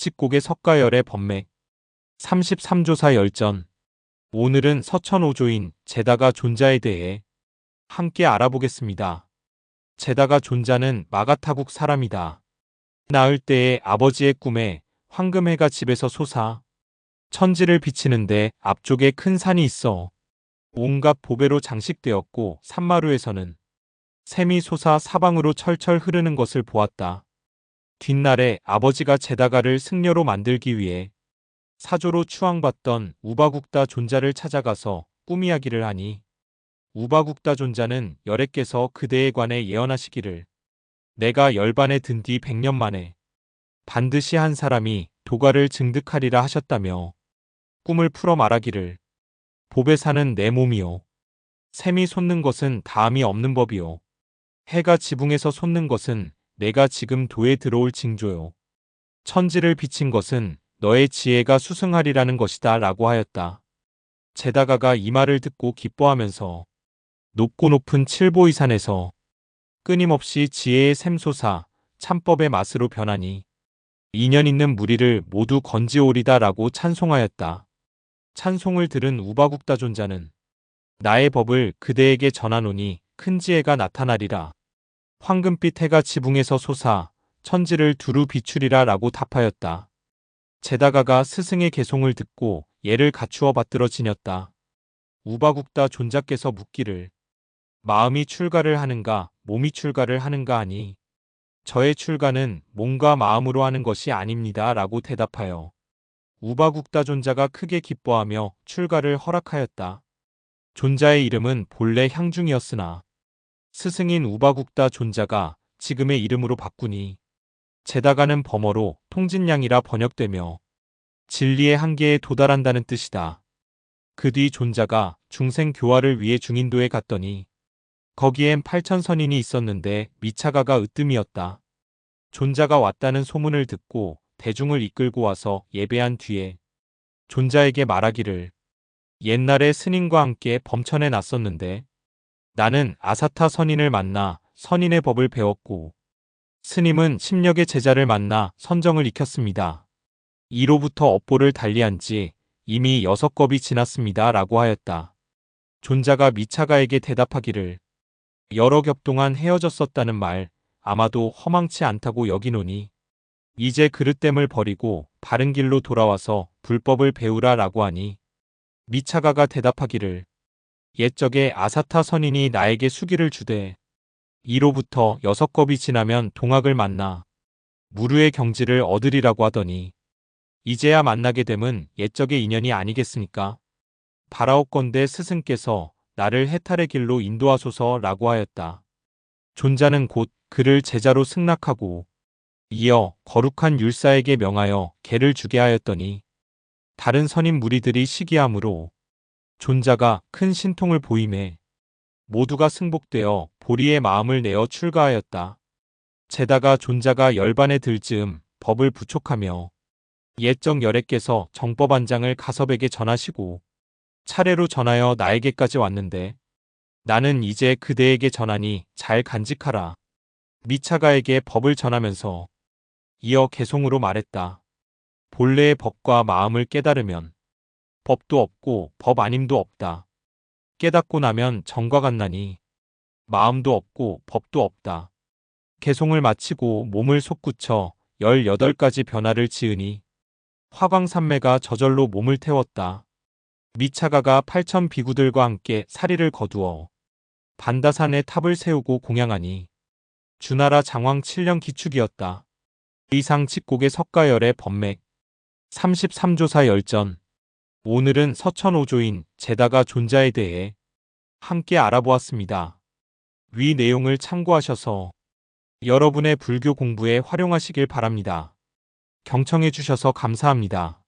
직곡의 석가열의 법맥 33조사 열전 오늘은 서천오조인 제다가 존자에 대해 함께 알아보겠습니다. 제다가 존자는 마가타국 사람이다. 나을 때에 아버지의 꿈에 황금해가 집에서 솟아 천지를 비치는데 앞쪽에 큰 산이 있어 온갖 보배로 장식되었고 산마루에서는 샘이 솟아 사방으로 철철 흐르는 것을 보았다. 뒷날에 아버지가 제다가를 승려로 만들기 위해 사조로 추앙받던 우바국다 존자를 찾아가서 꿈이야기를 하니 우바국다 존자는 열애께서 그대에 관해 예언하시기를 내가 열반에 든 뒤 백년 만에 반드시 한 사람이 도가를 증득하리라 하셨다며 꿈을 풀어 말하기를 보배 사는 내 몸이요 샘이 솟는 것은 다음이 없는 법이요 해가 지붕에서 솟는 것은 내가 지금 도에 들어올 징조요. 천지를 비친 것은 너의 지혜가 수승하리라는 것이다 라고 하였다. 제다가가 이 말을 듣고 기뻐하면서 높고 높은 칠보이산에서 끊임없이 지혜의 샘솟아 참법의 맛으로 변하니 인연 있는 무리를 모두 건지오리다 라고 찬송하였다. 찬송을 들은 우바국다 존자는 나의 법을 그대에게 전하노니 큰 지혜가 나타나리라. 황금빛 해가 지붕에서 솟아 천지를 두루 비추리라 라고 답하였다. 제다가가 스승의 개송을 듣고 예를 갖추어 받들어 지녔다. 우바국다 존자께서 묻기를 마음이 출가를 하는가 몸이 출가를 하는가 하니 저의 출가는 몸과 마음으로 하는 것이 아닙니다 라고 대답하여 우바국다 존자가 크게 기뻐하며 출가를 허락하였다. 존자의 이름은 본래 향중이었으나 스승인 우바국다 존자가 지금의 이름으로 바꾸니 제다가는 범어로 통진량이라 번역되며 진리의 한계에 도달한다는 뜻이다. 그 뒤 존자가 중생 교화를 위해 중인도에 갔더니 거기엔 팔천선인이 있었는데 미차가가 으뜸이었다. 존자가 왔다는 소문을 듣고 대중을 이끌고 와서 예배한 뒤에 존자에게 말하기를 옛날에 스님과 함께 범천에 났었는데 나는 아사타 선인을 만나 선인의 법을 배웠고 스님은 심력의 제자를 만나 선정을 익혔습니다. 이로부터 업보를 달리한 지 이미 여섯 겁이 지났습니다. 라고 하였다. 존자가 미차가에게 대답하기를 여러 겹 동안 헤어졌었다는 말 아마도 허망치 않다고 여기노니 이제 그릇됨을 버리고 바른 길로 돌아와서 불법을 배우라 라고 하니 미차가가 대답하기를 옛적에 아사타 선인이 나에게 수기를 주되 이로부터 여섯 겁이 지나면 동학을 만나 무르의 경지를 얻으리라고 하더니 이제야 만나게 됨은 옛적의 인연이 아니겠습니까? 바라옵건대 스승께서 나를 해탈의 길로 인도하소서라고 하였다. 존자는 곧 그를 제자로 승낙하고 이어 거룩한 율사에게 명하여 개를 주게 하였더니 다른 선임 무리들이 시기함으로 존자가 큰 신통을 보임에 모두가 승복되어 보리의 마음을 내어 출가하였다. 제다가 존자가 열반에 들 즈음 법을 부촉하며 옛적 열애께서 정법안장을 가섭에게 전하시고 차례로 전하여 나에게까지 왔는데 나는 이제 그대에게 전하니 잘 간직하라. 미차가에게 법을 전하면서 이어 개송으로 말했다. 본래의 법과 마음을 깨달으면 법도 없고 법 아님도 없다. 깨닫고 나면 정과 같나니 마음도 없고 법도 없다. 개송을 마치고 몸을 솟구쳐 18가지 변화를 지으니 화광산매가 저절로 몸을 태웠다. 미차가가 8천 비구들과 함께 사리를 거두어 반다산에 탑을 세우고 공양하니 주나라 장왕 7년 기축이었다. 이상 칙곡의 석가열의 법맥 33조사 열전 오늘은 서천오조인 제다가 존자에 대해 함께 알아보았습니다. 위 내용을 참고하셔서 여러분의 불교 공부에 활용하시길 바랍니다. 경청해 주셔서 감사합니다.